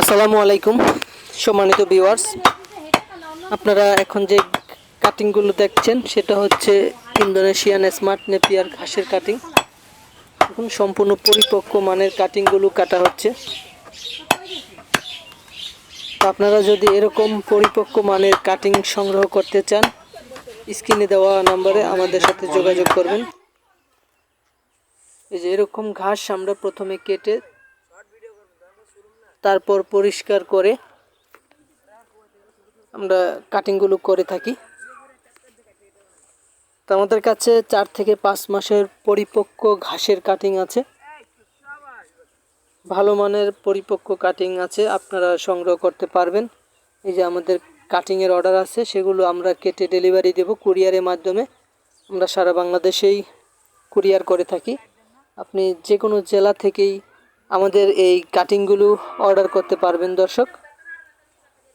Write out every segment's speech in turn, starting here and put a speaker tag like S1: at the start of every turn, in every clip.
S1: আসসালামু আলাইকুম, সম্মানিত ভিউয়ার্স আপনারা এখন যে কাটিংগুলো দেখছেন, সেটা হচ্ছে ইন্দোনেশিয়ান স্মার্ট নেপিয়ার ঘাসের কাটিং এখন সম্পূর্ণ পরিপক্ক মানের কাটিংগুলো কাটা হচ্ছে। তো আপনারা যদি এরকম পরিপক্ক মানের কাটিং সংগ্রহ করতে চান স্ক্রিনে দেওয়া নম্বরে আমাদের সাথে যোগাযোগ করবেন। এই যে এরকম ঘাস আমরা প্রথমে কেটে তারপর পরিষ্কার করে আমরা কাটিংগুলো করে থাকি। তো আমাদের কাছে চার থেকে পাঁচ মাসের পরিপক্ক ঘাসের কাটিং আছে। ভালো মানের পরিপক্ক কাটিং আছে, আপনারা সংগ্রহ করতে পারবেন। এই যে আমাদের কাটিংয়ের অর্ডার আছে, সেগুলো আমরা কেটে ডেলিভারি দেব কুরিয়ারের মাধ্যমে। আমরা সারা বাংলাদেশেই কুরিয়ার করে থাকি। আপনি যে কোনো জেলা থেকেই আমাদের এই কাটিংগুলো অর্ডার করতে পারবেন দর্শক।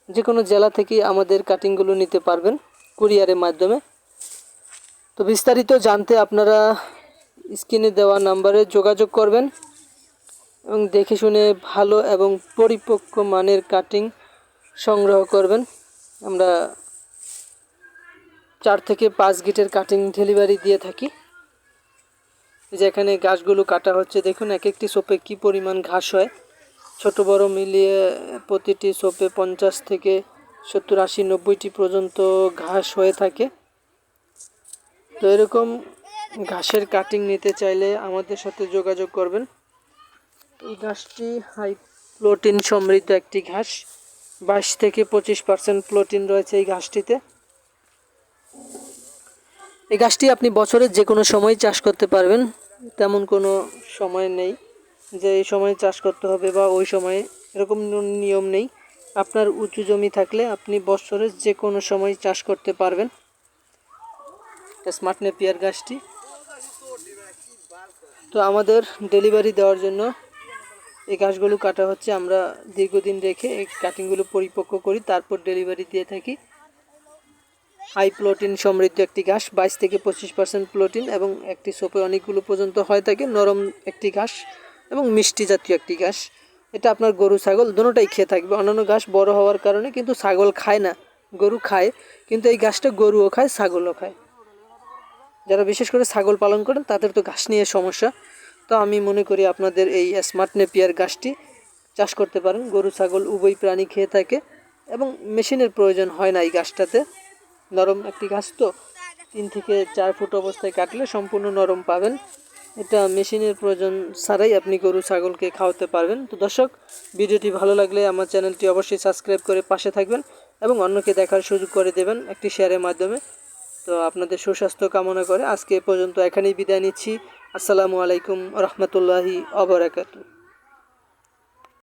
S1: যে কোনো জেলা থেকেই আমাদের কাটিংগুলো নিতে পারবেন কুরিয়ারের মাধ্যমে। তো বিস্তারিত জানতে আপনারা স্ক্রিনে দেওয়া নাম্বারে যোগাযোগ করবেন এবং দেখে শুনে ভালো এবং পরিপক্ক মানের কাটিং সংগ্রহ করবেন। আমরা চার থেকে পাঁচ গিটের কাটিং ডেলিভারি দিয়ে থাকি। যে এখানে ঘাসগুলো কাটা হচ্ছে, দেখুন এক একটি সোপে কি পরিমাণ ঘাস হয়। ছোট, বড় মিলিয়ে প্রতিটি সোপে পঞ্চাশ থেকে সত্তর, আশি, নব্বইটি পর্যন্ত ঘাস হয়ে থাকে। তো এরকম ঘাসের কাটিং নিতে চাইলে আমাদের সাথে যোগাযোগ করবেন। এই ঘাসটি হাই প্রোটিন সমৃদ্ধ একটি ঘাস। বাইশ থেকে পঁচিশ পার্সেন্ট প্রোটিন রয়েছে এই ঘাসটিতে। এই গাছটি আপনি বছরের যে কোনো সময় চাষ করতে পারবেন। তেমন কোনো সময় নেই যে এই সময় চাষ করতে হবে বা ওই সময়ে এরকম নিয়ম নেই। আপনার উঁচু জমি থাকলে আপনি বছরের যে কোনো সময় চাষ করতে পারবেন। স্মার্ট নেপিয়ার গাছটি। তো আমাদের ডেলিভারি দেওয়ার জন্য এই গাছগুলো কাটা হচ্ছে। আমরা দীর্ঘদিন রেখে এই কাটিংগুলো পরিপক্ক করি, তারপর ডেলিভারি দিয়ে থাকি। হাই প্রোটিন সমৃদ্ধ একটি ঘাস, বাইশ থেকে পঁচিশ পার্সেন্ট প্রোটিন এবং একটি সোপে অনেকগুলো পর্যন্ত হয় থাকে, নরম একটি ঘাস এবং মিষ্টি জাতীয় একটি ঘাস। এটা আপনার গরু, ছাগল দুটোটাই খেয়ে থাকবে। অন্যান্য ঘাস বড় হওয়ার কারণে কিন্তু ছাগল খায় না, গরু খায়, কিন্তু এই ঘাসটা গরুও খায়, ছাগলও খায়। যারা বিশেষ করে ছাগল পালন করেন, তাদের তো ঘাস নিয়ে সমস্যা। তো আমি মনে করি আপনাদের এই স্মার্ট নেপিয়ার ঘাসটি চাষ করতে পারেন। গরু, ছাগল উভয় প্রাণী খেয়ে থাকে এবং মেশিনের প্রয়োজন হয় না এই গাছটাতে নরম একটি গাছ তো। তিন থেকে চার ফুট অবস্থায় কাটলে সম্পূর্ণ নরম পাবেন। এটা মেশিনের প্রয়োজন ছাড়াই আপনি গরু, ছাগলকে খাওয়াতে পারবেন। তো দর্শক, ভিডিওটি ভালো লাগলে আমার চ্যানেলটি অবশ্যই সাবস্ক্রাইব করে পাশে থাকবেন এবং অন্যকে দেখার সুযোগ করে দেবেন একটি শেয়ারের মাধ্যমে। তো আপনাদের সুস্বাস্থ্য কামনা করে আজকে পর্যন্ত এখানেই বিদায় নিচ্ছি। আসসালামু আলাইকুম রহমতুল্লাহি অবরাকাতু